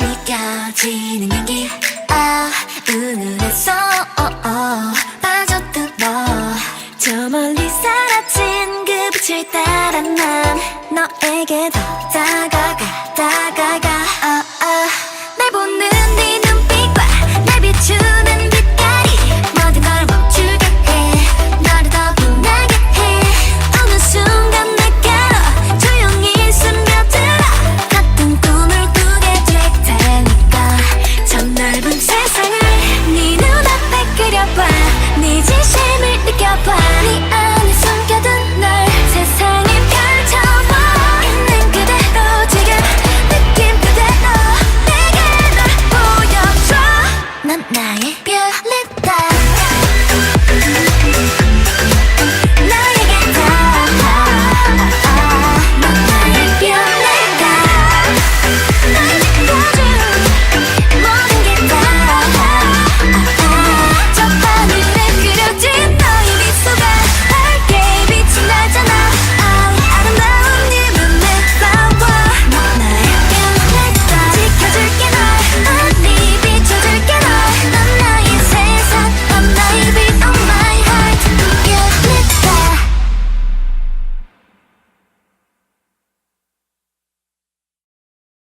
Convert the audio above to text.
느껴지는 연기 아 우울했어 어, 어, 빠졌던 너저 멀리 사라진 그 빛을 따라 난 너에게 더 다가가 네 진심을 느껴봐. 네 안에 숨겨둔 널 세상에 펼쳐봐. 있는 그대로 지금 느낌 그대로 내게 널 보여줘. 넌 나의